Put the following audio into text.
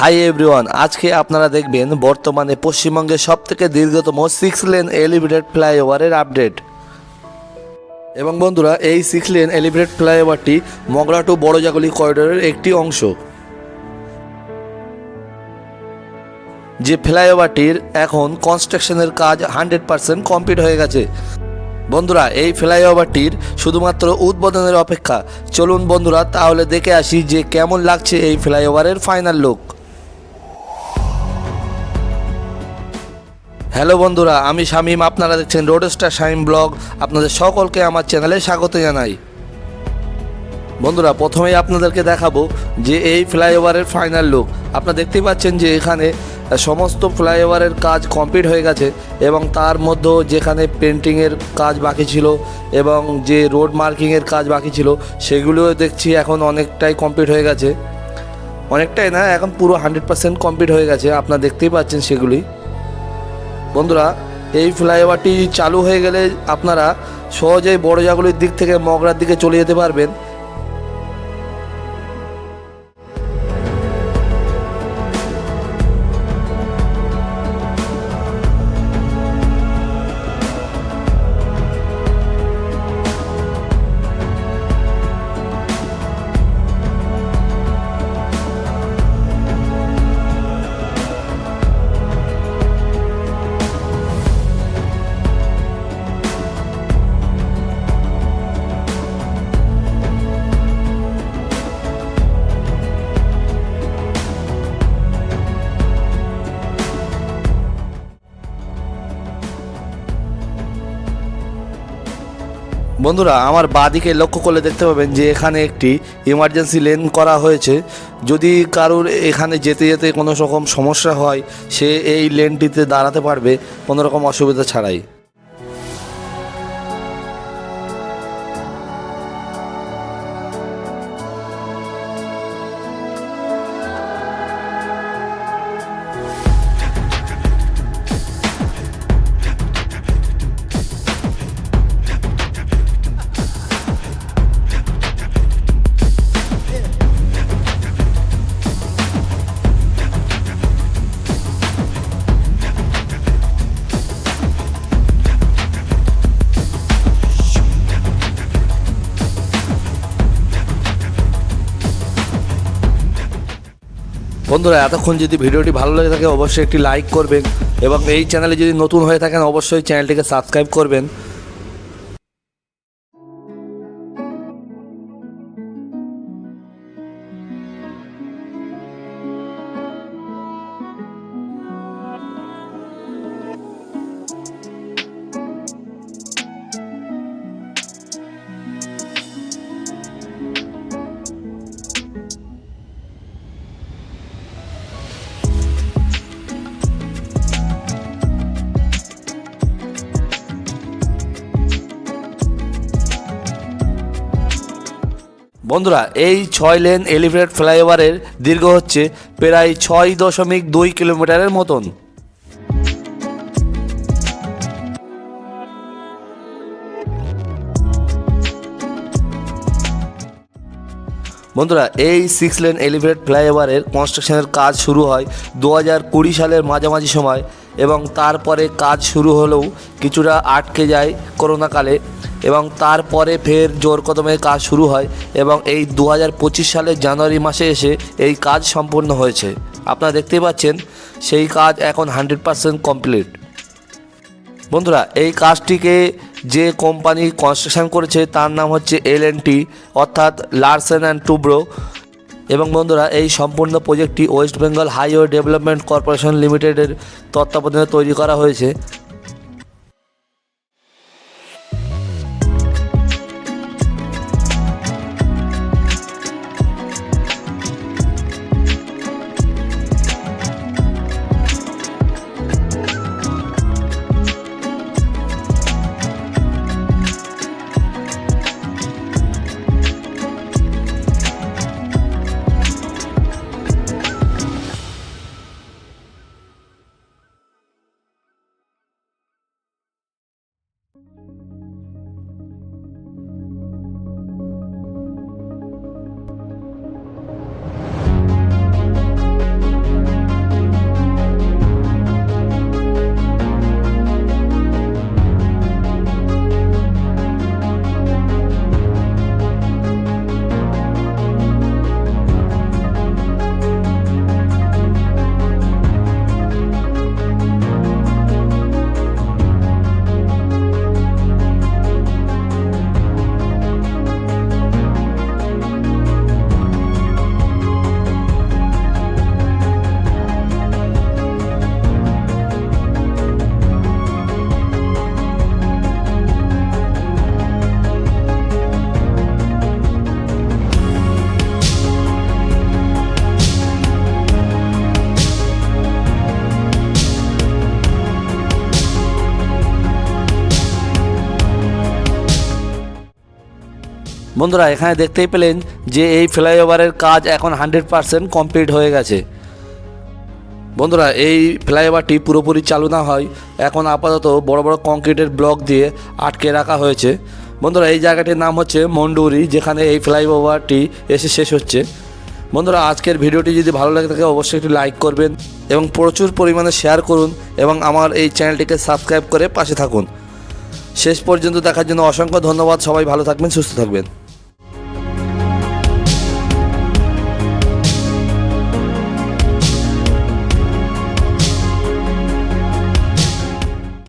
Hi everyone আজকে আপনারা দেখবেন বর্তমানে পশ্চিমবঙ্গের সবথেকে দীর্ঘতম সিক্স লেন এলিভেটেড ফ্লাইওভারের আপডেট এবং বন্ধুরা, এই সিক্স লেন এলিভেটেড ফ্লাইওভারটি মগরা টু বড়জাগলি করিডোরের একটি অংশ। যে ফ্লাইওভারটির এখন কনস্ট্রাকশনের কাজ হান্ড্রেড পার্সেন্ট কমপ্লিট হয়ে গেছে। বন্ধুরা, এই ফ্লাইওভারটির শুধুমাত্র উদ্বোধনের অপেক্ষা। চলুন বন্ধুরা, তাহলে দেখে আসি যে কেমন লাগছে এই ফ্লাইওভারের ফাইনাল লুক হ্যালো বন্ধুরা, আমি শামীম, আপনারা দেখছেন রোড স্টার শামীম ব্লগ আপনাদের সকলকে আমার চ্যানেলে স্বাগত জানাই। বন্ধুরা, প্রথমেই আপনাদেরকে দেখাবো যে এই ফ্লাইওভারের ফাইনাল লুক। আপনারা দেখতেই পাচ্ছেন যে এখানে সমস্ত ফ্লাইওভারের কাজ কমপ্লিট হয়ে গেছে এবং তার মধ্যেও যেখানে পেন্টিংয়ের কাজ বাকি ছিল এবং যে রোড মার্কিংয়ের কাজ বাকি ছিল, সেগুলোও দেখছি এখন অনেকটাই কমপ্লিট হয়ে গেছে। অনেকটাই না, এখন পুরো হান্ড্রেড পার্সেন্ট কমপ্লিট হয়ে গেছে, আপনারা দেখতেই পাচ্ছেন সেগুলি। বন্ধুরা, এই ফ্লাইওভারটি চালু হয়ে গেলে আপনারা সহজেই বড়জাগুলির দিক থেকে মগরার দিকে চলে যেতে পারবেন। বন্ধুরা, আমার বাদিকে লক্ষ্য করলে দেখতে পাবেন যে এখানে একটি ইমার্জেন্সি লেন করা হয়েছে। যদি কারোর এখানে যেতে যেতে কোনো রকম সমস্যা হয়, সে এই লেনটিতে দাঁড়াতে পারবে, কোনো রকম অসুবিধা ছাড়াই। বন্ধুরা, এতক্ষণ যদি ভিডিওটি ভালো লেগে থাকে, অবশ্যই একটি লাইক করবেন এবং এই চ্যানেলে যদি নতুন হয়ে থাকেন, অবশ্যই চ্যানেলটিকে সাবস্ক্রাইব করবেন। বন্ধুরা, এই ছয় লেন এলিভেটেড ফ্লাইওভারের দীর্ঘ হচ্ছে প্রায় ছয় দশমিক দুই কিলোমিটারের মতন। বন্ধুরা, এই সিক্স লেন এলিভেটেড ফ্লাইওভারের কনস্ট্রাকশনের কাজ শুরু হয় দু হাজার কুড়ি সালের মাঝামাঝি সময় এবং তারপরে কাজ শুরু হলেও কিছুটা আটকে যায় করোনাকালে এবং তারপরে ফের জোর কদমে কাজ শুরু হয় এবং এই দু হাজার পঁচিশ সালের জানুয়ারি মাসে এসে এই কাজ সম্পূর্ণ হয়েছে। আপনারা দেখতেই পাচ্ছেন, সেই কাজ এখন হান্ড্রেড পারসেন্ট কমপ্লিট। বন্ধুরা, এই কাজটিকে যে কোম্পানি কনস্ট্রাকশন করেছে তার নাম হচ্ছে এল অর্থাৎ লার্সেন অ্যান্ড টুব্রো। এবং বন্ধুরা, এই সম্পূর্ণ প্রজেক্টটি West Bengal Highway Development Corporation লিমিটেডের তত্ত্বাবধানে তৈরি করা হয়েছে। বন্ধুরা, এখানে দেখতেই পেলেন যে এই ফ্লাইওভারের কাজ এখন হান্ড্রেড পারসেন্ট কমপ্লিট হয়ে গেছে। বন্ধুরা, এই ফ্লাইওভারটি পুরোপুরি চালু না হয়, এখন আপাতত বড় বড় কংক্রিটের ব্লক দিয়ে আটকে রাখা হয়েছে। বন্ধুরা, এই জায়গাটির নাম হচ্ছে মন্ডুরি, যেখানে এই ফ্লাইওভারটি এসে শেষ হচ্ছে। বন্ধুরা, আজকের ভিডিওটি যদি ভালো লাগে থাকে, অবশ্যই একটি লাইক করবেন এবং প্রচুর পরিমাণে শেয়ার করুন এবং আমার এই চ্যানেলটিকে সাবস্ক্রাইব করে পাশে থাকুন। শেষ পর্যন্ত দেখার জন্য অসংখ্য ধন্যবাদ। সবাই ভালো থাকবেন, সুস্থ থাকবেন।